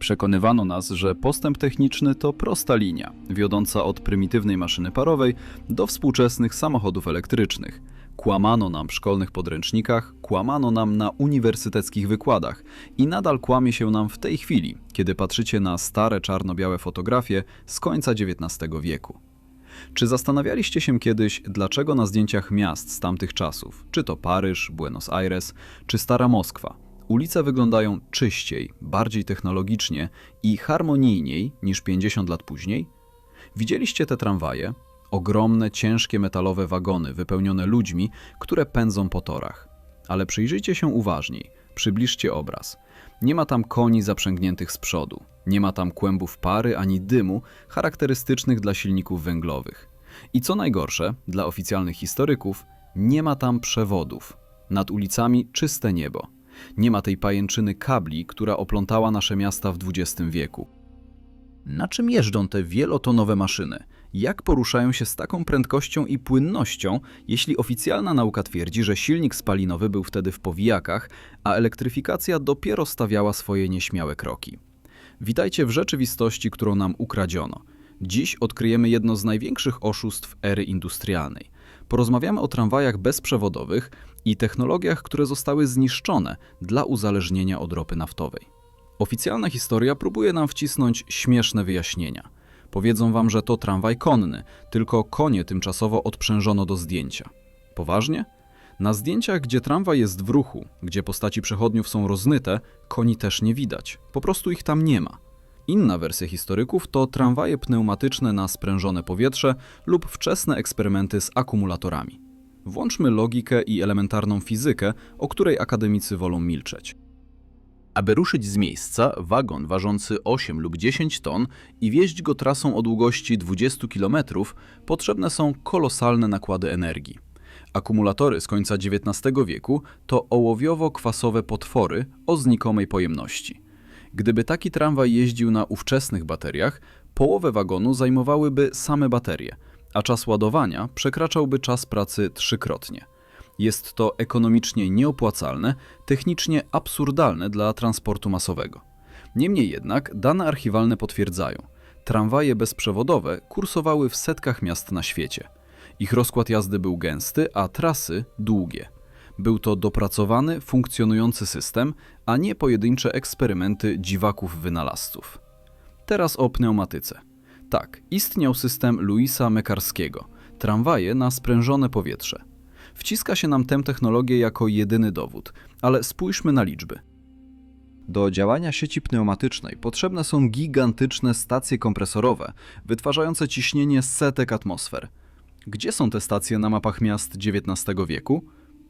Przekonywano nas, że postęp techniczny to prosta linia, wiodąca od prymitywnej maszyny parowej do współczesnych samochodów elektrycznych. Kłamano nam w szkolnych podręcznikach, kłamano nam na uniwersyteckich wykładach i nadal kłamie się nam w tej chwili, kiedy patrzycie na stare czarno-białe fotografie z końca XIX wieku. Czy zastanawialiście się kiedyś, dlaczego na zdjęciach miast z tamtych czasów, czy to Paryż, Buenos Aires, czy Stara Moskwa, ulice wyglądają czyściej, bardziej technologicznie i harmonijniej niż 50 lat później? Widzieliście te tramwaje? Ogromne, ciężkie metalowe wagony wypełnione ludźmi, które pędzą po torach. Ale przyjrzyjcie się uważniej, przybliżcie obraz. Nie ma tam koni zaprzęgniętych z przodu, nie ma tam kłębów pary ani dymu charakterystycznych dla silników węglowych. I co najgorsze, dla oficjalnych historyków, nie ma tam przewodów. Nad ulicami czyste niebo. Nie ma tej pajęczyny kabli, która oplątała nasze miasta w XX wieku. Na czym jeżdżą te wielotonowe maszyny? Jak poruszają się z taką prędkością i płynnością, jeśli oficjalna nauka twierdzi, że silnik spalinowy był wtedy w powijakach, a elektryfikacja dopiero stawiała swoje nieśmiałe kroki? Witajcie w rzeczywistości, którą nam ukradziono. Dziś odkryjemy jedno z największych oszustw ery industrialnej. Porozmawiamy o tramwajach bezprzewodowych i technologiach, które zostały zniszczone dla uzależnienia od ropy naftowej. Oficjalna historia próbuje nam wcisnąć śmieszne wyjaśnienia. Powiedzą wam, że to tramwaj konny, tylko konie tymczasowo odprzężono do zdjęcia. Poważnie? Na zdjęciach, gdzie tramwaj jest w ruchu, gdzie postaci przechodniów są rozmyte, koni też nie widać. Po prostu ich tam nie ma. Inna wersja historyków to tramwaje pneumatyczne na sprężone powietrze lub wczesne eksperymenty z akumulatorami. Włączmy logikę i elementarną fizykę, o której akademicy wolą milczeć. Aby ruszyć z miejsca, wagon ważący 8 lub 10 ton i wieźć go trasą o długości 20 km, potrzebne są kolosalne nakłady energii. Akumulatory z końca XIX wieku to ołowiowo-kwasowe potwory o znikomej pojemności. Gdyby taki tramwaj jeździł na ówczesnych bateriach, połowę wagonu zajmowałyby same baterie, a czas ładowania przekraczałby czas pracy trzykrotnie. Jest to ekonomicznie nieopłacalne, technicznie absurdalne dla transportu masowego. Niemniej jednak dane archiwalne potwierdzają, tramwaje bezprzewodowe kursowały w setkach miast na świecie. Ich rozkład jazdy był gęsty, a trasy długie. Był to dopracowany, funkcjonujący system, a nie pojedyncze eksperymenty dziwaków wynalazców. Teraz o pneumatyce. Tak, istniał system Louisa Mekarskiego, tramwaje na sprężone powietrze. Wciska się nam tę technologię jako jedyny dowód, ale spójrzmy na liczby. Do działania sieci pneumatycznej potrzebne są gigantyczne stacje kompresorowe, wytwarzające ciśnienie setek atmosfer. Gdzie są te stacje na mapach miast XIX wieku?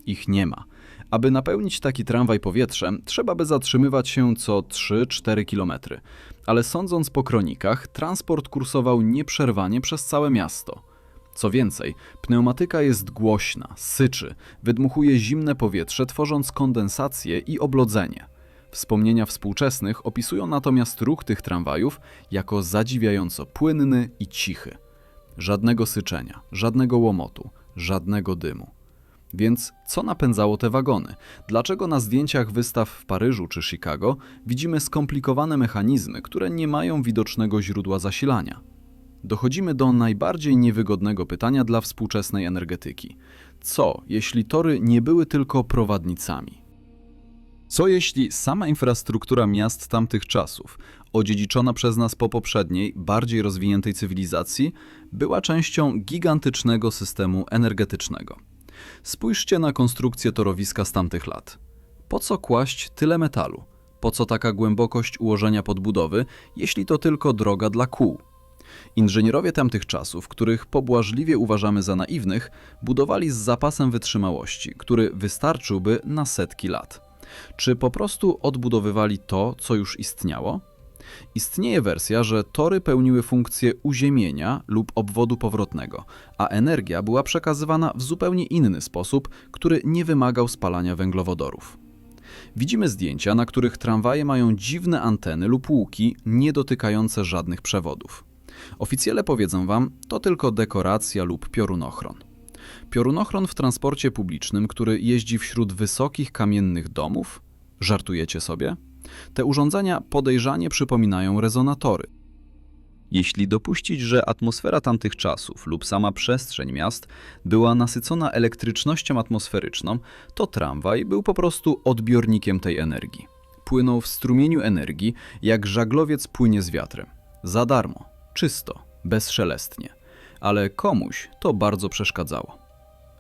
Ich nie ma. Aby napełnić taki tramwaj powietrzem, trzeba by zatrzymywać się co 3-4 km. Ale sądząc po kronikach, transport kursował nieprzerwanie przez całe miasto. Co więcej, pneumatyka jest głośna, syczy, wydmuchuje zimne powietrze, tworząc kondensację i oblodzenie. Wspomnienia współczesnych opisują natomiast ruch tych tramwajów jako zadziwiająco płynny i cichy. Żadnego syczenia, żadnego łomotu, żadnego dymu. Więc co napędzało te wagony? Dlaczego na zdjęciach wystaw w Paryżu czy Chicago widzimy skomplikowane mechanizmy, które nie mają widocznego źródła zasilania? Dochodzimy do najbardziej niewygodnego pytania dla współczesnej energetyki. Co, jeśli tory nie były tylko prowadnicami? Co jeśli sama infrastruktura miast tamtych czasów, odziedziczona przez nas po poprzedniej, bardziej rozwiniętej cywilizacji, była częścią gigantycznego systemu energetycznego? Spójrzcie na konstrukcję torowiska z tamtych lat. Po co kłaść tyle metalu? Po co taka głębokość ułożenia podbudowy, jeśli to tylko droga dla kół? Inżynierowie tamtych czasów, których pobłażliwie uważamy za naiwnych, budowali z zapasem wytrzymałości, który wystarczyłby na setki lat. Czy po prostu odbudowywali to, co już istniało? Istnieje wersja, że tory pełniły funkcję uziemienia lub obwodu powrotnego, a energia była przekazywana w zupełnie inny sposób, który nie wymagał spalania węglowodorów. Widzimy zdjęcia, na których tramwaje mają dziwne anteny lub łuki, nie dotykające żadnych przewodów. Oficjele powiedzą wam, to tylko dekoracja lub piorunochron. Piorunochron w transporcie publicznym, który jeździ wśród wysokich kamiennych domów? Żartujecie sobie? Te urządzenia podejrzanie przypominają rezonatory. Jeśli dopuścić, że atmosfera tamtych czasów lub sama przestrzeń miast była nasycona elektrycznością atmosferyczną, to tramwaj był po prostu odbiornikiem tej energii. Płynął w strumieniu energii, jak żaglowiec płynie z wiatrem. Za darmo, czysto, bezszelestnie. Ale komuś to bardzo przeszkadzało.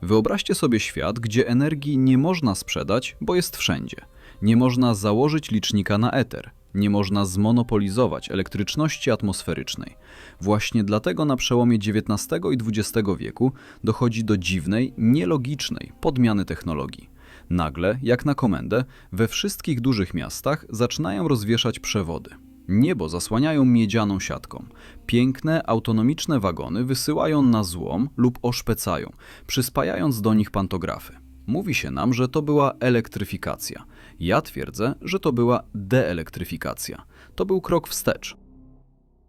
Wyobraźcie sobie świat, gdzie energii nie można sprzedać, bo jest wszędzie. Nie można założyć licznika na eter. Nie można zmonopolizować elektryczności atmosferycznej. Właśnie dlatego na przełomie XIX i XX wieku dochodzi do dziwnej, nielogicznej podmiany technologii. Nagle, jak na komendę, we wszystkich dużych miastach zaczynają rozwieszać przewody. Niebo zasłaniają miedzianą siatką. Piękne, autonomiczne wagony wysyłają na złom lub oszpecają, przyspajając do nich pantografy. Mówi się nam, że to była elektryfikacja. Ja twierdzę, że to była deelektryfikacja. To był krok wstecz.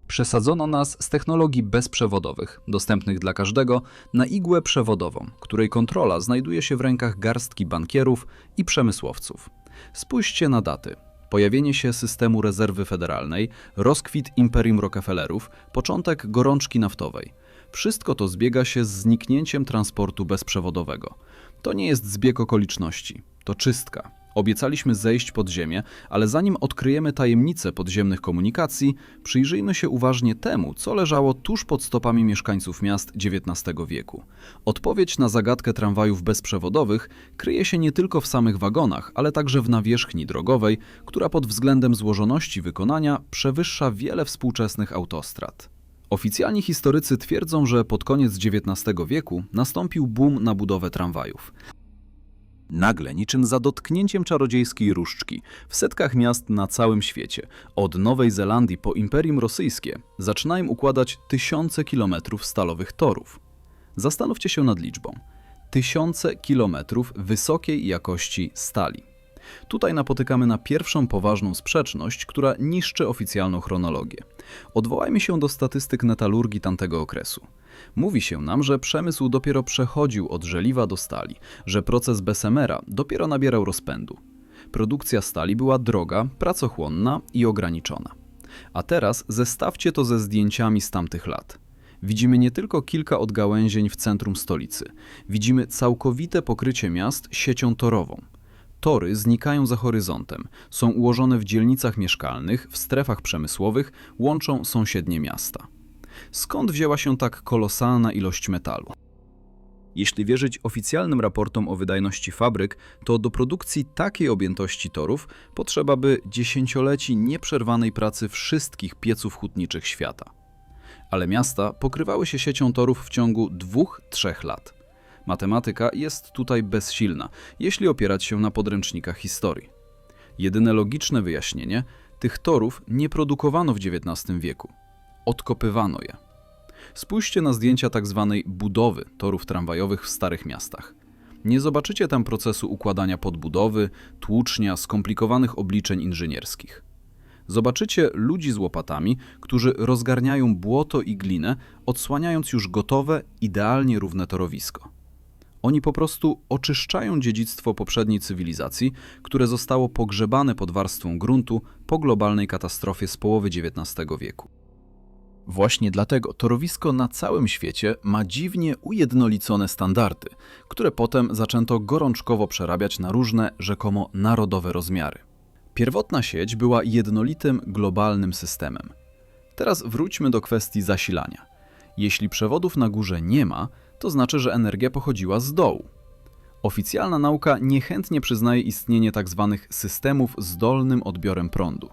Przesadzono nas z technologii bezprzewodowych, dostępnych dla każdego, na igłę przewodową, której kontrola znajduje się w rękach garstki bankierów i przemysłowców. Spójrzcie na daty. Pojawienie się systemu rezerwy federalnej, rozkwit imperium Rockefellerów, początek gorączki naftowej. Wszystko to zbiega się z zniknięciem transportu bezprzewodowego. To nie jest zbieg okoliczności, to czystka. Obiecaliśmy zejść pod ziemię, ale zanim odkryjemy tajemnice podziemnych komunikacji, przyjrzyjmy się uważnie temu, co leżało tuż pod stopami mieszkańców miast XIX wieku. Odpowiedź na zagadkę tramwajów bezprzewodowych kryje się nie tylko w samych wagonach, ale także w nawierzchni drogowej, która pod względem złożoności wykonania przewyższa wiele współczesnych autostrad. Oficjalni historycy twierdzą, że pod koniec XIX wieku nastąpił boom na budowę tramwajów. Nagle, niczym za dotknięciem czarodziejskiej różdżki, w setkach miast na całym świecie, od Nowej Zelandii po Imperium Rosyjskie, zaczynają układać tysiące kilometrów stalowych torów. Zastanówcie się nad liczbą. Tysiące kilometrów wysokiej jakości stali. Tutaj napotykamy na pierwszą poważną sprzeczność, która niszczy oficjalną chronologię. Odwołajmy się do statystyk metalurgii tamtego okresu. Mówi się nam, że przemysł dopiero przechodził od żeliwa do stali, że proces Bessemera dopiero nabierał rozpędu. Produkcja stali była droga, pracochłonna i ograniczona. A teraz zestawcie to ze zdjęciami z tamtych lat. Widzimy nie tylko kilka odgałęzień w centrum stolicy, widzimy całkowite pokrycie miast siecią torową. Tory znikają za horyzontem, są ułożone w dzielnicach mieszkalnych, w strefach przemysłowych, łączą sąsiednie miasta. Skąd wzięła się tak kolosalna ilość metalu? Jeśli wierzyć oficjalnym raportom o wydajności fabryk, to do produkcji takiej objętości torów potrzeba by dziesięcioleci nieprzerwanej pracy wszystkich pieców hutniczych świata. Ale miasta pokrywały się siecią torów w ciągu dwóch, trzech lat. Matematyka jest tutaj bezsilna, jeśli opierać się na podręcznikach historii. Jedyne logiczne wyjaśnienie tych torów nie produkowano w XIX wieku. Odkopywano je. Spójrzcie na zdjęcia tzw. budowy torów tramwajowych w starych miastach. Nie zobaczycie tam procesu układania podbudowy, tłucznia, skomplikowanych obliczeń inżynierskich. Zobaczycie ludzi z łopatami, którzy rozgarniają błoto i glinę, odsłaniając już gotowe, idealnie równe torowisko. Oni po prostu oczyszczają dziedzictwo poprzedniej cywilizacji, które zostało pogrzebane pod warstwą gruntu po globalnej katastrofie z połowy XIX wieku. Właśnie dlatego torowisko na całym świecie ma dziwnie ujednolicone standardy, które potem zaczęto gorączkowo przerabiać na różne, rzekomo narodowe rozmiary. Pierwotna sieć była jednolitym, globalnym systemem. Teraz wróćmy do kwestii zasilania. Jeśli przewodów na górze nie ma, to znaczy, że energia pochodziła z dołu. Oficjalna nauka niechętnie przyznaje istnienie tzw. systemów z dolnym odbiorem prądu.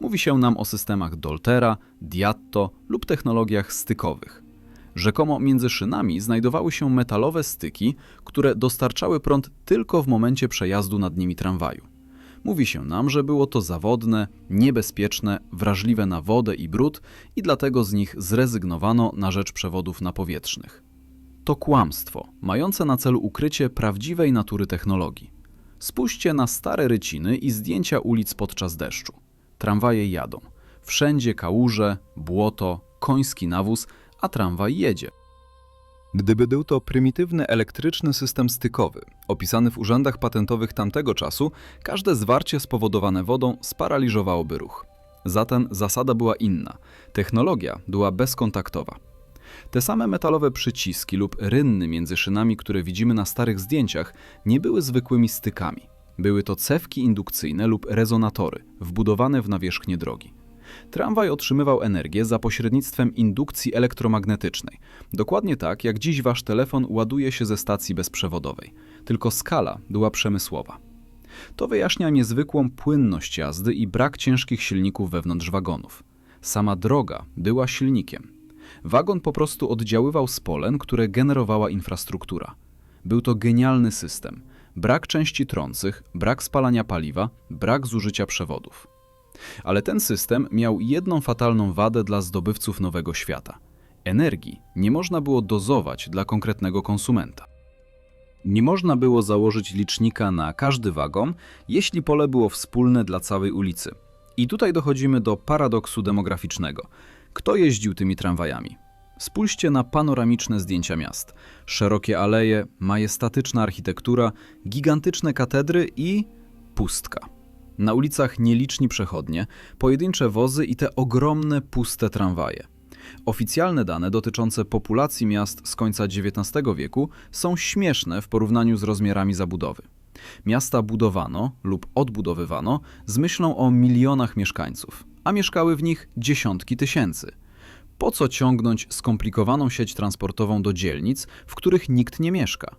Mówi się nam o systemach Doltera, Diatto lub technologiach stykowych. Rzekomo między szynami znajdowały się metalowe styki, które dostarczały prąd tylko w momencie przejazdu nad nimi tramwaju. Mówi się nam, że było to zawodne, niebezpieczne, wrażliwe na wodę i brud i dlatego z nich zrezygnowano na rzecz przewodów napowietrznych. To kłamstwo, mające na celu ukrycie prawdziwej natury technologii. Spójrzcie na stare ryciny i zdjęcia ulic podczas deszczu. Tramwaje jadą. Wszędzie kałuże, błoto, koński nawóz, a tramwaj jedzie. Gdyby był to prymitywny elektryczny system stykowy, opisany w urzędach patentowych tamtego czasu, każde zwarcie spowodowane wodą sparaliżowałoby ruch. Zatem zasada była inna. Technologia była bezkontaktowa. Te same metalowe przyciski lub rynny między szynami, które widzimy na starych zdjęciach, nie były zwykłymi stykami. Były to cewki indukcyjne lub rezonatory, wbudowane w nawierzchnię drogi. Tramwaj otrzymywał energię za pośrednictwem indukcji elektromagnetycznej. Dokładnie tak, jak dziś wasz telefon ładuje się ze stacji bezprzewodowej. Tylko skala była przemysłowa. To wyjaśnia niezwykłą płynność jazdy i brak ciężkich silników wewnątrz wagonów. Sama droga była silnikiem. Wagon po prostu oddziaływał z polen, które generowała infrastruktura. Był to genialny system. Brak części trących, brak spalania paliwa, brak zużycia przewodów. Ale ten system miał jedną fatalną wadę dla zdobywców nowego świata. Energii nie można było dozować dla konkretnego konsumenta. Nie można było założyć licznika na każdy wagon, jeśli pole było wspólne dla całej ulicy. I tutaj dochodzimy do paradoksu demograficznego. Kto jeździł tymi tramwajami? Spójrzcie na panoramiczne zdjęcia miast. Szerokie aleje, majestatyczna architektura, gigantyczne katedry i pustka. Na ulicach nieliczni przechodnie, pojedyncze wozy i te ogromne, puste tramwaje. Oficjalne dane dotyczące populacji miast z końca XIX wieku są śmieszne w porównaniu z rozmiarami zabudowy. Miasta budowano lub odbudowywano z myślą o milionach mieszkańców, a mieszkały w nich dziesiątki tysięcy. Po co ciągnąć skomplikowaną sieć transportową do dzielnic, w których nikt nie mieszka?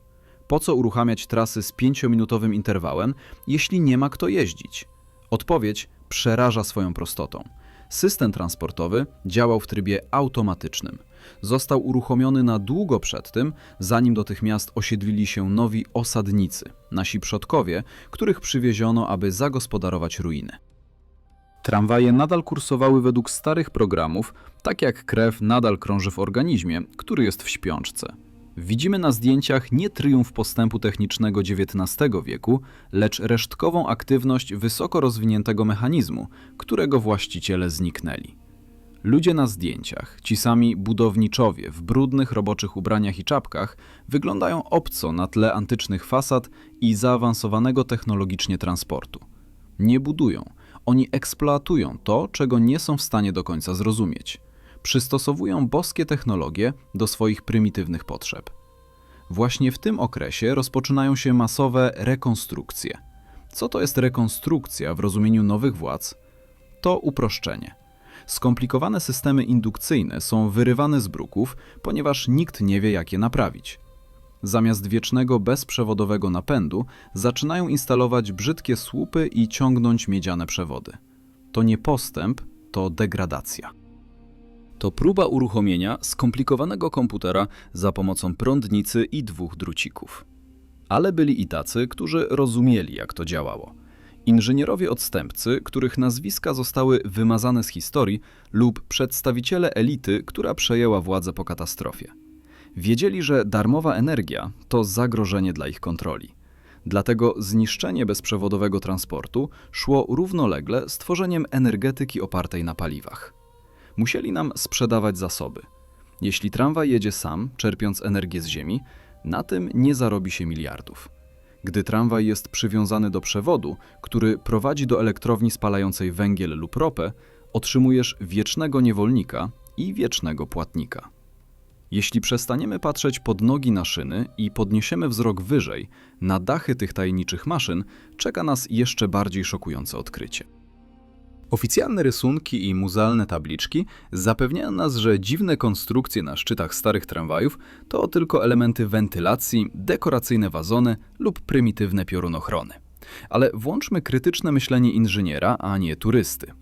Po co uruchamiać trasy z pięciominutowym interwałem, jeśli nie ma kto jeździć? Odpowiedź przeraża swoją prostotą. System transportowy działał w trybie automatycznym. Został uruchomiony na długo przed tym, zanim do tych miast osiedlili się nowi osadnicy, nasi przodkowie, których przywieziono, aby zagospodarować ruiny. Tramwaje nadal kursowały według starych programów, tak jak krew nadal krąży w organizmie, który jest w śpiączce. Widzimy na zdjęciach nie triumf postępu technicznego XIX wieku, lecz resztkową aktywność wysoko rozwiniętego mechanizmu, którego właściciele zniknęli. Ludzie na zdjęciach, ci sami budowniczowie w brudnych roboczych ubraniach i czapkach, wyglądają obco na tle antycznych fasad i zaawansowanego technologicznie transportu. Nie budują, oni eksploatują to, czego nie są w stanie do końca zrozumieć. Przystosowują boskie technologie do swoich prymitywnych potrzeb. Właśnie w tym okresie rozpoczynają się masowe rekonstrukcje. Co to jest rekonstrukcja w rozumieniu nowych władz? To uproszczenie. Skomplikowane systemy indukcyjne są wyrywane z bruków, ponieważ nikt nie wie, jak je naprawić. Zamiast wiecznego bezprzewodowego napędu zaczynają instalować brzydkie słupy i ciągnąć miedziane przewody. To nie postęp, to degradacja. To próba uruchomienia skomplikowanego komputera za pomocą prądnicy i dwóch drucików. Ale byli i tacy, którzy rozumieli, jak to działało. Inżynierowie odstępcy, których nazwiska zostały wymazane z historii, lub przedstawiciele elity, która przejęła władzę po katastrofie. Wiedzieli, że darmowa energia to zagrożenie dla ich kontroli. Dlatego zniszczenie bezprzewodowego transportu szło równolegle z tworzeniem energetyki opartej na paliwach. Musieli nam sprzedawać zasoby. Jeśli tramwaj jedzie sam, czerpiąc energię z ziemi, na tym nie zarobi się miliardów. Gdy tramwaj jest przywiązany do przewodu, który prowadzi do elektrowni spalającej węgiel lub ropę, otrzymujesz wiecznego niewolnika i wiecznego płatnika. Jeśli przestaniemy patrzeć pod nogi na szyny i podniesiemy wzrok wyżej, na dachy tych tajemniczych maszyn, czeka nas jeszcze bardziej szokujące odkrycie. Oficjalne rysunki i muzealne tabliczki zapewniają nas, że dziwne konstrukcje na szczytach starych tramwajów to tylko elementy wentylacji, dekoracyjne wazony lub prymitywne piorunochrony. Ale włączmy krytyczne myślenie inżyniera, a nie turysty.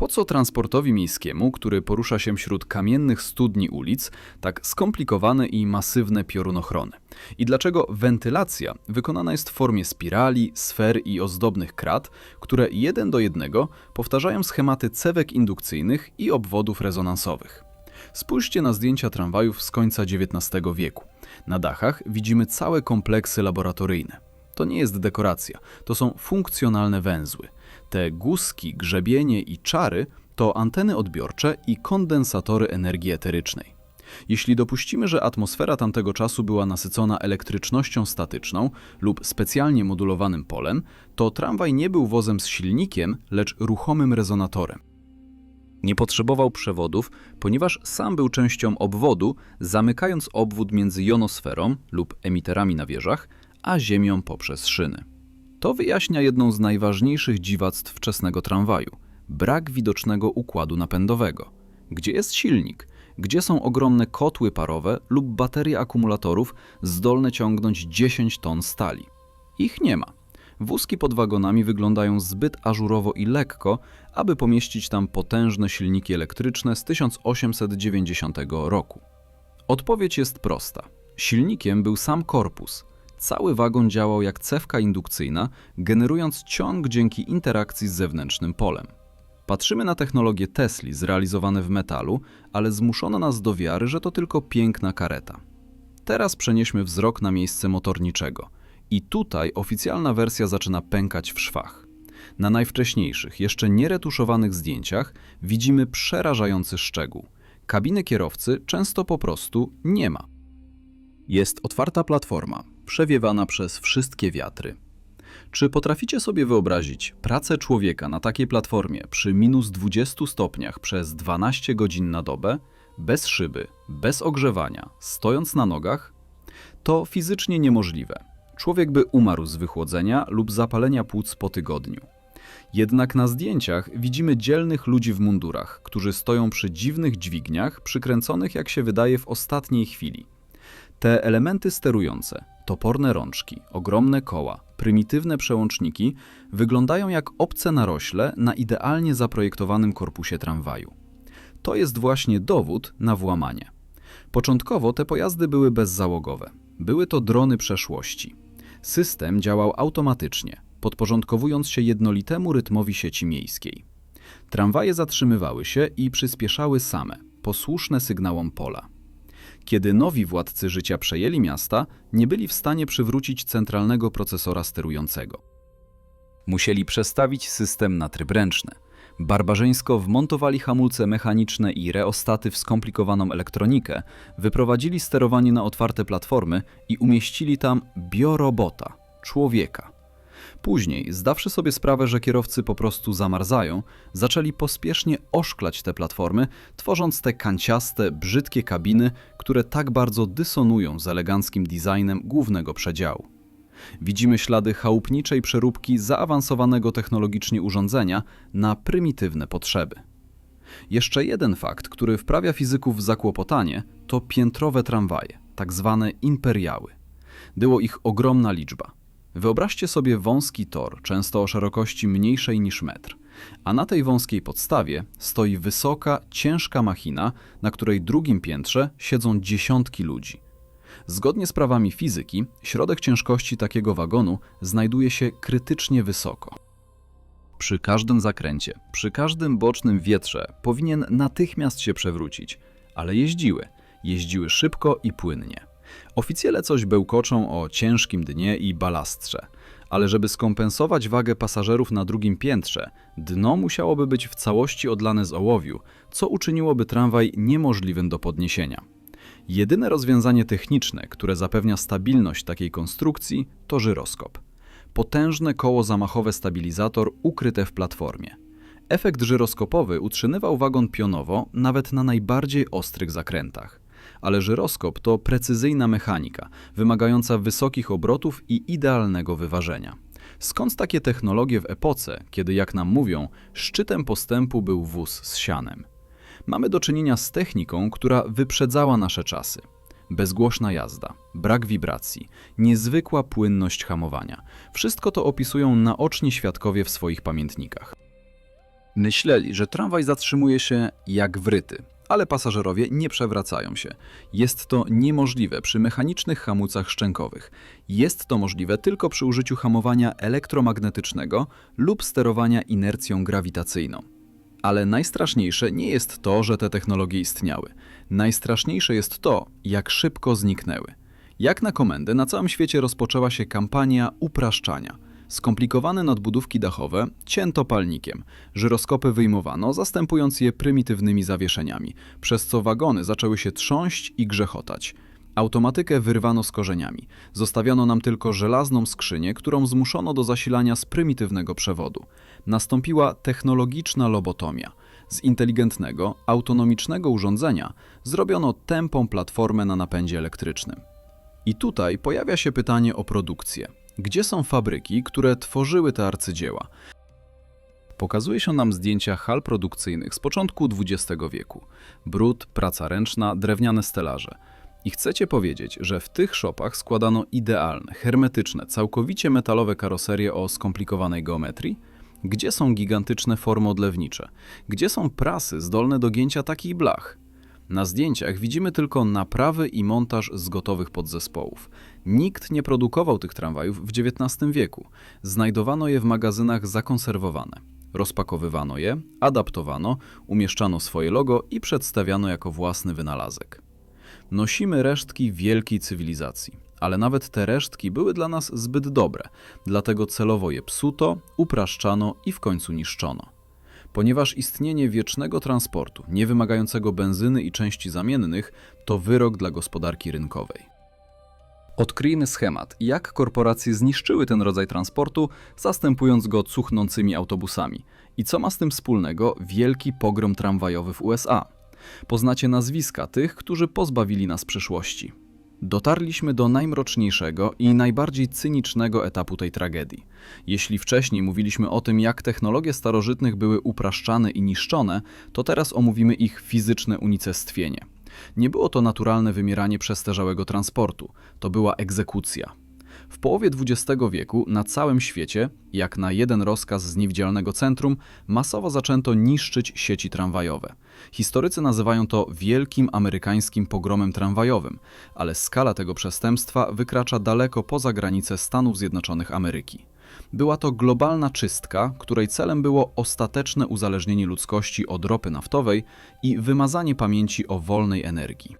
Po co transportowi miejskiemu, który porusza się wśród kamiennych studni ulic, tak skomplikowane i masywne piorunochrony? I dlaczego wentylacja wykonana jest w formie spirali, sfer i ozdobnych krat, które jeden do jednego powtarzają schematy cewek indukcyjnych i obwodów rezonansowych? Spójrzcie na zdjęcia tramwajów z końca XIX wieku. Na dachach widzimy całe kompleksy laboratoryjne. To nie jest dekoracja, to są funkcjonalne węzły. Te guzki, grzebienie i czary to anteny odbiorcze i kondensatory energii eterycznej. Jeśli dopuścimy, że atmosfera tamtego czasu była nasycona elektrycznością statyczną lub specjalnie modulowanym polem, to tramwaj nie był wozem z silnikiem, lecz ruchomym rezonatorem. Nie potrzebował przewodów, ponieważ sam był częścią obwodu, zamykając obwód między jonosferą lub emiterami na wieżach, a ziemią poprzez szyny. To wyjaśnia jedną z najważniejszych dziwactw wczesnego tramwaju brak widocznego układu napędowego. Gdzie jest silnik? Gdzie są ogromne kotły parowe lub baterie akumulatorów zdolne ciągnąć 10 ton stali? Ich nie ma. Wózki pod wagonami wyglądają zbyt ażurowo i lekko, aby pomieścić tam potężne silniki elektryczne z 1890 roku. Odpowiedź jest prosta. Silnikiem był sam korpus. Cały wagon działał jak cewka indukcyjna, generując ciąg dzięki interakcji z zewnętrznym polem. Patrzymy na technologie Tesli zrealizowane w metalu, ale zmuszono nas do wiary, że to tylko piękna kareta. Teraz przenieśmy wzrok na miejsce motorniczego. I tutaj oficjalna wersja zaczyna pękać w szwach. Na najwcześniejszych, jeszcze nieretuszowanych zdjęciach widzimy przerażający szczegół. Kabiny kierowcy często po prostu nie ma. Jest otwarta platforma, przewiewana przez wszystkie wiatry. Czy potraficie sobie wyobrazić pracę człowieka na takiej platformie przy minus 20 stopniach przez 12 godzin na dobę, bez szyby, bez ogrzewania, stojąc na nogach? To fizycznie niemożliwe. Człowiek by umarł z wychłodzenia lub zapalenia płuc po tygodniu. Jednak na zdjęciach widzimy dzielnych ludzi w mundurach, którzy stoją przy dziwnych dźwigniach, przykręconych, jak się wydaje, w ostatniej chwili. Te elementy sterujące, toporne rączki, ogromne koła, prymitywne przełączniki wyglądają jak obce narośle na idealnie zaprojektowanym korpusie tramwaju. To jest właśnie dowód na włamanie. Początkowo te pojazdy były bezzałogowe. Były to drony przeszłości. System działał automatycznie, podporządkowując się jednolitemu rytmowi sieci miejskiej. Tramwaje zatrzymywały się i przyspieszały same, posłuszne sygnałom pola. Kiedy nowi władcy życia przejęli miasta, nie byli w stanie przywrócić centralnego procesora sterującego. Musieli przestawić system na tryb ręczny. Barbarzyńsko wmontowali hamulce mechaniczne i reostaty w skomplikowaną elektronikę, wyprowadzili sterowanie na otwarte platformy i umieścili tam biorobota, człowieka. Później, zdawszy sobie sprawę, że kierowcy po prostu zamarzają, zaczęli pospiesznie oszklać te platformy, tworząc te kanciaste, brzydkie kabiny, które tak bardzo dysonują z eleganckim designem głównego przedziału. Widzimy ślady chałupniczej przeróbki zaawansowanego technologicznie urządzenia na prymitywne potrzeby. Jeszcze jeden fakt, który wprawia fizyków w zakłopotanie, to piętrowe tramwaje, tak zwane imperiały. Było ich ogromna liczba – Wyobraźcie sobie wąski tor, często o szerokości mniejszej niż metr, a na tej wąskiej podstawie stoi wysoka, ciężka machina, na której drugim piętrze siedzą dziesiątki ludzi. Zgodnie z prawami fizyki, środek ciężkości takiego wagonu znajduje się krytycznie wysoko. Przy każdym zakręcie, przy każdym bocznym wietrze powinien natychmiast się przewrócić, ale jeździły. Jeździły szybko i płynnie. Oficjele coś bełkoczą o ciężkim dnie i balastrze, ale żeby skompensować wagę pasażerów na drugim piętrze, dno musiałoby być w całości odlane z ołowiu, co uczyniłoby tramwaj niemożliwym do podniesienia. Jedyne rozwiązanie techniczne, które zapewnia stabilność takiej konstrukcji, to żyroskop. Potężne koło zamachowe stabilizator ukryte w platformie. Efekt żyroskopowy utrzymywał wagon pionowo nawet na najbardziej ostrych zakrętach ale żyroskop to precyzyjna mechanika, wymagająca wysokich obrotów i idealnego wyważenia. Skąd takie technologie w epoce, kiedy, jak nam mówią, szczytem postępu był wóz z sianem? Mamy do czynienia z techniką, która wyprzedzała nasze czasy. Bezgłośna jazda, brak wibracji, niezwykła płynność hamowania. Wszystko to opisują naoczni świadkowie w swoich pamiętnikach. Myśleli, że tramwaj zatrzymuje się jak wryty, ale pasażerowie nie przewracają się. Jest to niemożliwe przy mechanicznych hamulcach szczękowych. Jest to możliwe tylko przy użyciu hamowania elektromagnetycznego lub sterowania inercją grawitacyjną. Ale najstraszniejsze nie jest to, że te technologie istniały. Najstraszniejsze jest to, jak szybko zniknęły. Jak na komendę na całym świecie rozpoczęła się kampania upraszczania. Skomplikowane nadbudówki dachowe cięto palnikiem. Żyroskopy wyjmowano, zastępując je prymitywnymi zawieszeniami, przez co wagony zaczęły się trząść i grzechotać. Automatykę wyrwano z korzeniami. Zostawiono nam tylko żelazną skrzynię, którą zmuszono do zasilania z prymitywnego przewodu. Nastąpiła technologiczna lobotomia. Z inteligentnego, autonomicznego urządzenia zrobiono tępą platformę na napędzie elektrycznym. I tutaj pojawia się pytanie o produkcję. Gdzie są fabryki, które tworzyły te arcydzieła? Pokazuje się nam zdjęcia hal produkcyjnych z początku XX wieku. Brud, praca ręczna, drewniane stelaże. I chcecie powiedzieć, że w tych szopach składano idealne, hermetyczne, całkowicie metalowe karoserie o skomplikowanej geometrii? Gdzie są gigantyczne formy odlewnicze? Gdzie są prasy zdolne do gięcia takich blach? Na zdjęciach widzimy tylko naprawy i montaż z gotowych podzespołów. Nikt nie produkował tych tramwajów w XIX wieku. Znajdowano je w magazynach zakonserwowane. Rozpakowywano je, adaptowano, umieszczano swoje logo i przedstawiano jako własny wynalazek. Nosimy resztki wielkiej cywilizacji, ale nawet te resztki były dla nas zbyt dobre, dlatego celowo je psuto, upraszczano i w końcu niszczono. Ponieważ istnienie wiecznego transportu, nie wymagającego benzyny i części zamiennych, to wyrok dla gospodarki rynkowej. Odkryjmy schemat, jak korporacje zniszczyły ten rodzaj transportu, zastępując go cuchnącymi autobusami. I co ma z tym wspólnego wielki pogrom tramwajowy w USA? Poznacie nazwiska tych, którzy pozbawili nas przyszłości. Dotarliśmy do najmroczniejszego i najbardziej cynicznego etapu tej tragedii. Jeśli wcześniej mówiliśmy o tym, jak technologie starożytnych były upraszczane i niszczone, to teraz omówimy ich fizyczne unicestwienie. Nie było to naturalne wymieranie przestarzałego transportu, to była egzekucja. W połowie XX wieku na całym świecie, jak na jeden rozkaz z niewidzialnego centrum, masowo zaczęto niszczyć sieci tramwajowe. Historycy nazywają to wielkim amerykańskim pogromem tramwajowym, ale skala tego przestępstwa wykracza daleko poza granice Stanów Zjednoczonych Ameryki. Była to globalna czystka, której celem było ostateczne uzależnienie ludzkości od ropy naftowej i wymazanie pamięci o wolnej energii.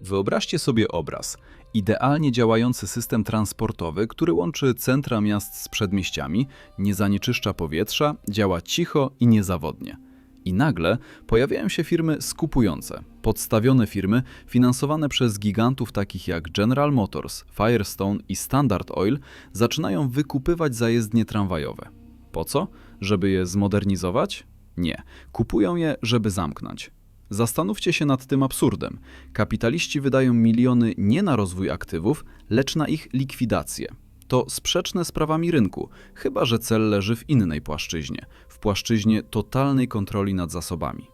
Wyobraźcie sobie obraz. Idealnie działający system transportowy, który łączy centra miast z przedmieściami, nie zanieczyszcza powietrza, działa cicho i niezawodnie. I nagle pojawiają się firmy skupujące, podstawione firmy finansowane przez gigantów takich jak General Motors, Firestone i Standard Oil zaczynają wykupywać zajezdnie tramwajowe. Po co? Żeby je zmodernizować? Nie. Kupują je, żeby zamknąć. Zastanówcie się nad tym absurdem. Kapitaliści wydają miliony nie na rozwój aktywów, lecz na ich likwidację. To sprzeczne z prawami rynku, chyba że cel leży w innej płaszczyźnie płaszczyźnie totalnej kontroli nad zasobami.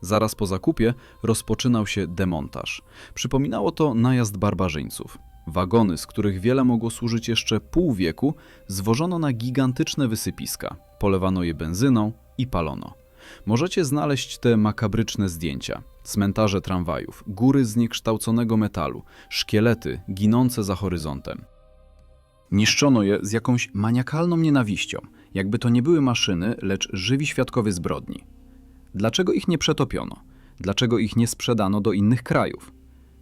Zaraz po zakupie rozpoczynał się demontaż. Przypominało to najazd barbarzyńców. Wagony, z których wiele mogło służyć jeszcze pół wieku, zwożono na gigantyczne wysypiska, polewano je benzyną i palono. Możecie znaleźć te makabryczne zdjęcia. Cmentarze tramwajów, góry zniekształconego metalu, szkielety ginące za horyzontem. Niszczono je z jakąś maniakalną nienawiścią, jakby to nie były maszyny, lecz żywi świadkowie zbrodni. Dlaczego ich nie przetopiono? Dlaczego ich nie sprzedano do innych krajów?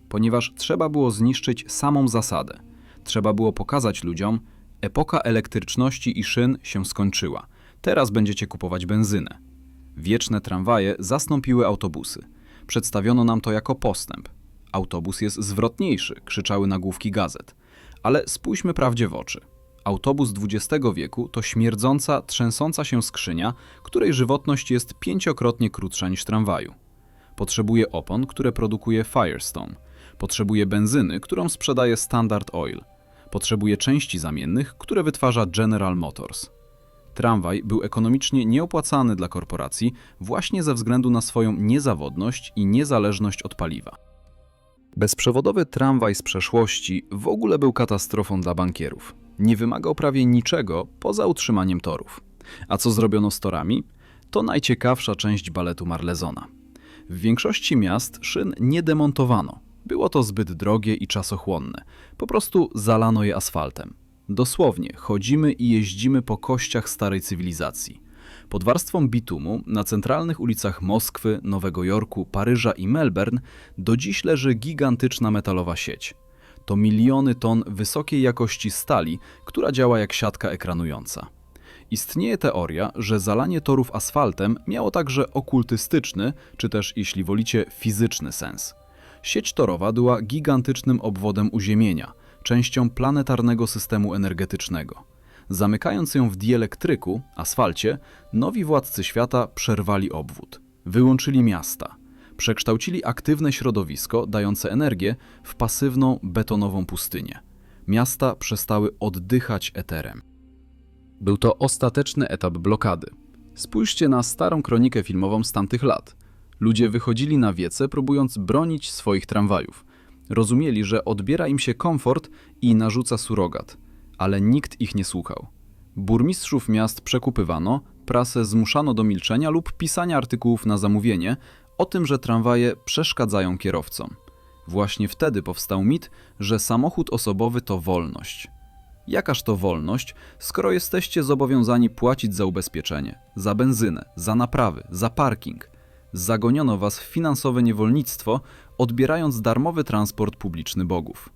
Ponieważ trzeba było zniszczyć samą zasadę. Trzeba było pokazać ludziom, epoka elektryczności i szyn się skończyła. Teraz będziecie kupować benzynę. Wieczne tramwaje zastąpiły autobusy. Przedstawiono nam to jako postęp. Autobus jest zwrotniejszy, krzyczały nagłówki gazet. Ale spójrzmy prawdzie w oczy. Autobus XX wieku to śmierdząca, trzęsąca się skrzynia, której żywotność jest pięciokrotnie krótsza niż tramwaju. Potrzebuje opon, które produkuje Firestone. Potrzebuje benzyny, którą sprzedaje Standard Oil. Potrzebuje części zamiennych, które wytwarza General Motors. Tramwaj był ekonomicznie nieopłacalny dla korporacji właśnie ze względu na swoją niezawodność i niezależność od paliwa. Bezprzewodowy tramwaj z przeszłości w ogóle był katastrofą dla bankierów. Nie wymagał prawie niczego poza utrzymaniem torów. A co zrobiono z torami? To najciekawsza część baletu Marlezona. W większości miast szyn nie demontowano. Było to zbyt drogie i czasochłonne. Po prostu zalano je asfaltem. Dosłownie, chodzimy i jeździmy po kościach starej cywilizacji. Pod warstwą bitumu na centralnych ulicach Moskwy, Nowego Jorku, Paryża i Melbourne do dziś leży gigantyczna metalowa sieć. To miliony ton wysokiej jakości stali, która działa jak siatka ekranująca. Istnieje teoria, że zalanie torów asfaltem miało także okultystyczny, czy też, jeśli wolicie, fizyczny sens. Sieć torowa była gigantycznym obwodem uziemienia, częścią planetarnego systemu energetycznego. Zamykając ją w dielektryku, asfalcie, nowi władcy świata przerwali obwód. Wyłączyli miasta. Przekształcili aktywne środowisko dające energię w pasywną, betonową pustynię. Miasta przestały oddychać eterem. Był to ostateczny etap blokady. Spójrzcie na starą kronikę filmową z tamtych lat. Ludzie wychodzili na wiece, próbując bronić swoich tramwajów. Rozumieli, że odbiera im się komfort i narzuca surogat, ale nikt ich nie słuchał. Burmistrzów miast przekupywano, prasę zmuszano do milczenia lub pisania artykułów na zamówienie o tym, że tramwaje przeszkadzają kierowcom. Właśnie wtedy powstał mit, że samochód osobowy to wolność. Jakaż to wolność, skoro jesteście zobowiązani płacić za ubezpieczenie, za benzynę, za naprawy, za parking? Zagoniono was w finansowe niewolnictwo, odbierając darmowy transport publiczny bogów.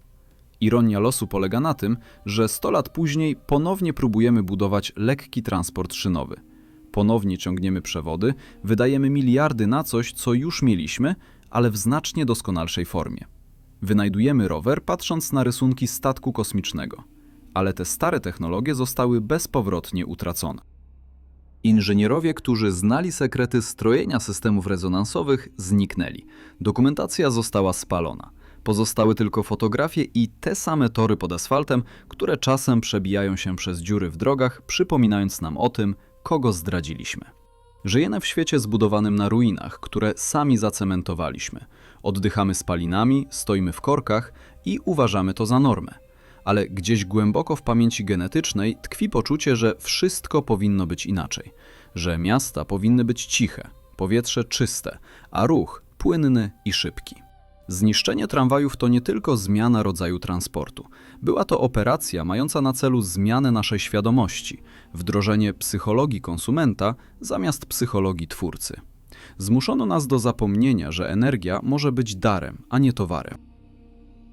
Ironia losu polega na tym, że 100 lat później ponownie próbujemy budować lekki transport szynowy. Ponownie ciągniemy przewody, wydajemy miliardy na coś, co już mieliśmy, ale w znacznie doskonalszej formie. Wynajdujemy rower patrząc na rysunki statku kosmicznego, ale te stare technologie zostały bezpowrotnie utracone. Inżynierowie, którzy znali sekrety strojenia systemów rezonansowych, zniknęli. Dokumentacja została spalona. Pozostały tylko fotografie i te same tory pod asfaltem, które czasem przebijają się przez dziury w drogach, przypominając nam o tym, kogo zdradziliśmy. Żyjemy w świecie zbudowanym na ruinach, które sami zacementowaliśmy. Oddychamy spalinami, stoimy w korkach i uważamy to za normę. Ale gdzieś głęboko w pamięci genetycznej tkwi poczucie, że wszystko powinno być inaczej. Że miasta powinny być ciche, powietrze czyste, a ruch płynny i szybki. Zniszczenie tramwajów to nie tylko zmiana rodzaju transportu. Była to operacja mająca na celu zmianę naszej świadomości, wdrożenie psychologii konsumenta zamiast psychologii twórcy. Zmuszono nas do zapomnienia, że energia może być darem, a nie towarem.